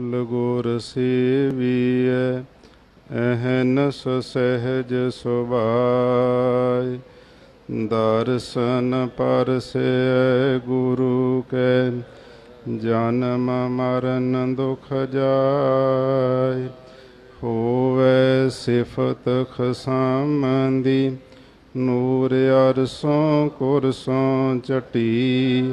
ਕਮਲ ਗੁਰ ਸੇਵੀਐ ਅਹਨਸ ਸਹਿਜ ਸੁਭਾਇ। ਦਰਸ਼ਨ ਪਰਸੈ ਗੁਰੂ ਕੈ, ਜਨਮ ਮਰਨ ਦੁਖ ਜਾਏ ਹੋਵੇ ਸਿਫਤ ਖਸਮੰਦੀ, ਨੂਰ ਅਰਸੋਂ ਕੁਰਸੋਂ ਚਟੀ।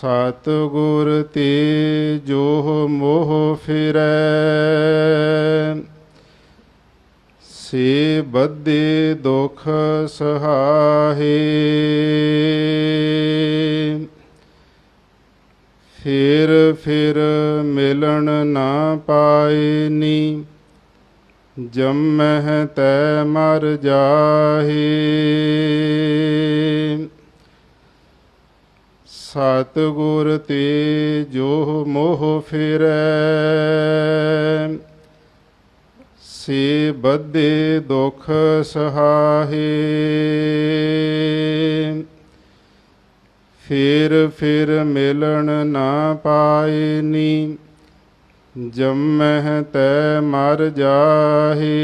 ਸਤਿਗੁਰ ਤੇ ਜੋ ਮੋਹ ਫਿਰੈ। ਸੇ ਬੱਧੇ ਦੁਖ ਸਹਾਏ ਫਿਰ ਫਿਰ ਮਿਲਣ ਨਾ ਪਾਏ ਨੀ, ਜੰਮਹਿ ਤੈ ਮਰ ਜਾਹੇ। ਸਤਿਗੁਰ ਤੇ ਜੋ ਮੋਹ ਫਿਰੈ। ਸੇ ਬੱਧੇ ਦੁਖ ਸਹਾਏ ਫਿਰ ਫਿਰ ਮਿਲਣ ਨਾ ਪਾਏ ਨੀ, ਜੰਮਹਿ ਤੈ ਮਰ ਜਾਹੇ।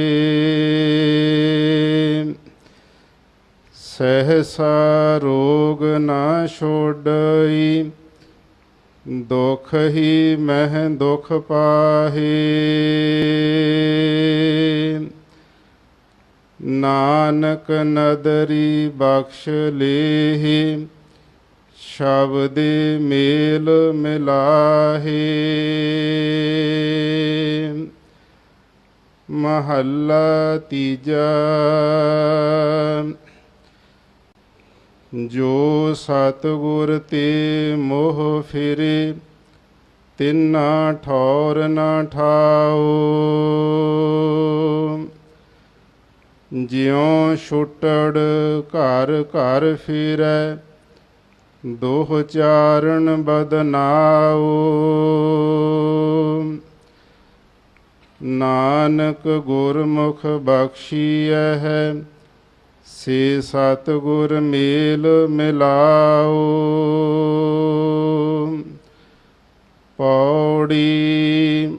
ਸਹਸਾ ਰੋਗ ਨਾ ਛੋੜਈ ਦੁਖ ਹੀ ਮਹਿ ਦੁਖ ਪਾਹੇ। ਨਾਨਕ ਨਦਰੀ ਬਖਸ਼ ਲੇਹੀ, ਸ਼ਬਦ ਮੇਲ ਮਿਲਾਹੇ। ਮਹੱਲਾ ਤੀਜਾ ਜੋ ਸਤਿਗੁਰ ਤੇ ਮੋਹ ਫਿਰੇ, ਤਿੰਨਾ ਠੌਰ ਨਾ ਠਾਓ। ਜਿਉ ਛੁਟੜ ਘਰ ਘਰ ਫਿਰੈ, ਦੋਹ ਚਾਰਨ ਬਦਨਾਓ। ਨਾਨਕ ਗੁਰਮੁਖ ਬਖਸ਼ੀਐ ਹੈ ਸੇ ਸਤਿਗੁਰ ਮੇਲ ਮਿਲਾਓ। ਪੌੜੀ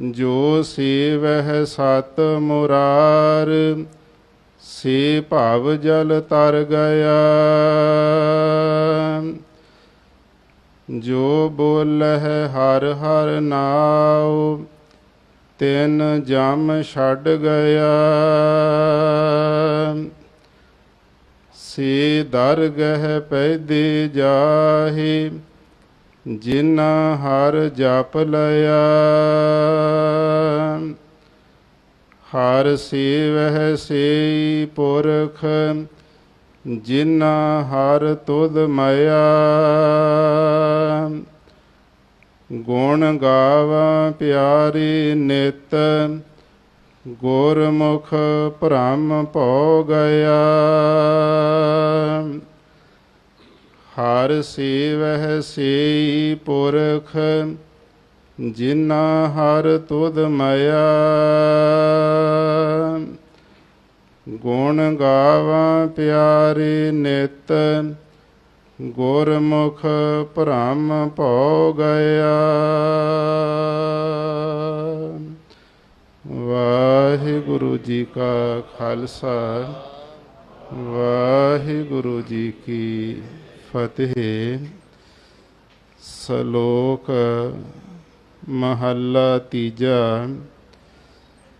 ਜੋ ਸੇਵਹਿ ਸਤ ਮੁਰਾਰ, ਸੇ ਭਵ ਜਲ ਤਰ ਗਿਆ। ਜੋ ਬੋਲਹਿ ਹਰ ਹਰ ਨਾਉ ਤਿੰਨ ਜਮ ਛੱਡ ਗਿਆ। ਸੇ ਦਰਗਹਿ ਪੈਦੇ ਜਾਹੇ ਜਿਨਾ ਹਰ ਜਪ ਲਿਆ। ਹਰ ਸੇਵਹਿ ਸੇਈ ਪੁਰਖ ਜਿਨਾ ਹਰ ਤੁਧ ਮਇਆ ਗੁਣ ਗਾਵਾਂ ਪਿਆਰੀ ਨਿਤ, ਗੁਰਮੁਖ ਭ੍ਰਮ ਭੋ ਗਿਆ। ਹਰ ਸੇਵਹਿ ਸੇਈ ਪੁਰਖ ਜਿਨਾ ਹਰ ਤੁਧ ਮਇਆ। ਗੁਣ ਗਾਵਾਂ ਪਿਆਰੇ ਨਿਤ ਗੁਰਮੁਖ ਭ੍ਰਮ ਭਉ ਗਿਆ। ਵਾਹਿਗੁਰੂ ਜੀ ਕਾ ਖਾਲਸਾ, ਵਾਹਿਗੁਰੂ ਜੀ ਕੀ ਫਤਿਹ। ਸ਼ਲੋਕ ਮਹੱਲਾ ਤੀਜਾ,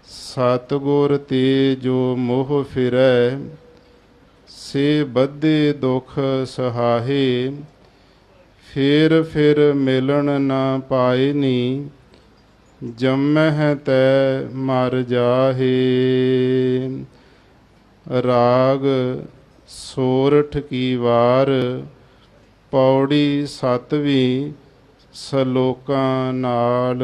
ਸਤਿਗੁਰ ਤੇ ਜੋ ਮੋਹ ਫਿਰੈ ਸੇ ਬੱਧੇ ਦੁਖ ਸਹਾਹੇ, ਫਿਰ ਫਿਰ ਮਿਲਣ ਨਾ ਪਾਏ ਨੀ, ਜੰਮਹਿ ਤੈ ਮਰ ਜਾਹੇ। ਰਾਗ ਸੋਰਠ ਕੀ ਵਾਰ, ਪੌੜੀ ਸਤਵੀਂ ਸਲੋਕਾਂ ਨਾਲ।